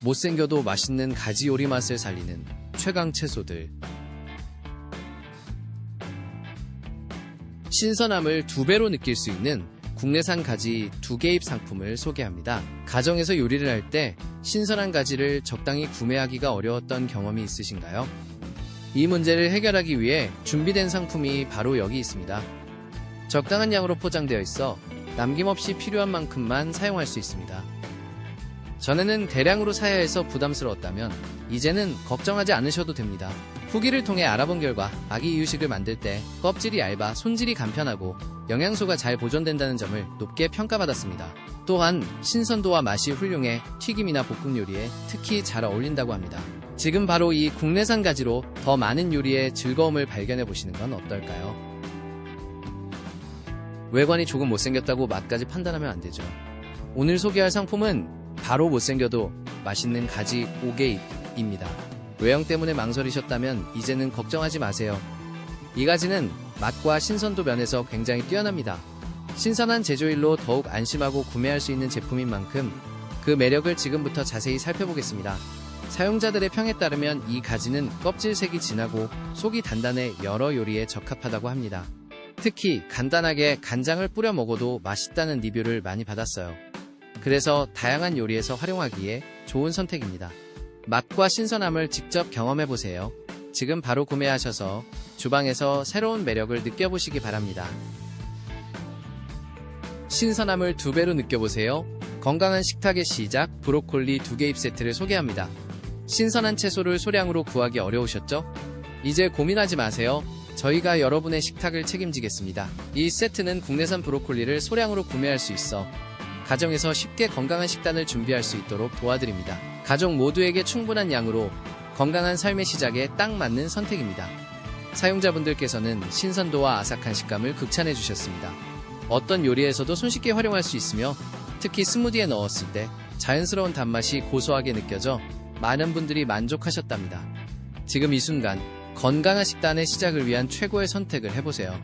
못생겨도 맛있는 가지 요리 맛을 살리는 최강 채소들. 신선함을 두 배로 느낄 수 있는 국내산 가지 두 개입 상품을 소개합니다. 가정에서 요리를 할 때 신선한 가지를 적당히 구매하기가 어려웠던 경험이 있으신가요? 이 문제를 해결하기 위해 준비된 상품이 바로 여기 있습니다. 적당한 양으로 포장되어 있어 남김없이 필요한 만큼만 사용할 수 있습니다. 전에는 대량으로 사야 해서 부담스러웠다면 이제는 걱정하지 않으셔도 됩니다. 후기를 통해 알아본 결과 아기 이유식을 만들 때 껍질이 얇아 손질이 간편하고 영양소가 잘 보존된다는 점을 높게 평가받았습니다. 또한 신선도와 맛이 훌륭해 튀김이나 볶음 요리에 특히 잘 어울린다고 합니다. 지금 바로 이 국내산 가지로 더 많은 요리의 즐거움을 발견해 보시는 건 어떨까요? 외관이 조금 못생겼다고 맛까지 판단하면 안 되죠. 오늘 소개할 상품은 바로 못생겨도 맛있는 가지 5개입니다. 외형 때문에 망설이셨다면 이제는 걱정하지 마세요. 이 가지는 맛과 신선도 면에서 굉장히 뛰어납니다. 신선한 제조일로 더욱 안심하고 구매할 수 있는 제품인 만큼 그 매력을 지금부터 자세히 살펴보겠습니다. 사용자들의 평에 따르면 이 가지는 껍질색이 진하고 속이 단단해 여러 요리에 적합하다고 합니다. 특히 간단하게 간장을 뿌려 먹어도 맛있다는 리뷰를 많이 받았어요. 그래서 다양한 요리에서 활용하기에 좋은 선택입니다. 맛과 신선함을 직접 경험해보세요. 지금 바로 구매하셔서 주방에서 새로운 매력을 느껴보시기 바랍니다. 신선함을 두 배로 느껴보세요. 건강한 식탁의 시작 브로콜리 두 개입 세트를 소개합니다. 신선한 채소를 소량으로 구하기 어려우셨죠? 이제 고민하지 마세요. 저희가 여러분의 식탁을 책임지겠습니다. 이 세트는 국내산 브로콜리를 소량으로 구매할 수 있어 가정에서 쉽게 건강한 식단을 준비할 수 있도록 도와드립니다. 가족 모두에게 충분한 양으로 건강한 삶의 시작에 딱 맞는 선택입니다. 사용자분들께서는 신선도와 아삭한 식감을 극찬해 주셨습니다. 어떤 요리에서도 손쉽게 활용할 수 있으며 특히 스무디에 넣었을 때 자연스러운 단맛이 고소하게 느껴져 많은 분들이 만족하셨답니다. 지금 이 순간 건강한 식단의 시작을 위한 최고의 선택을 해보세요.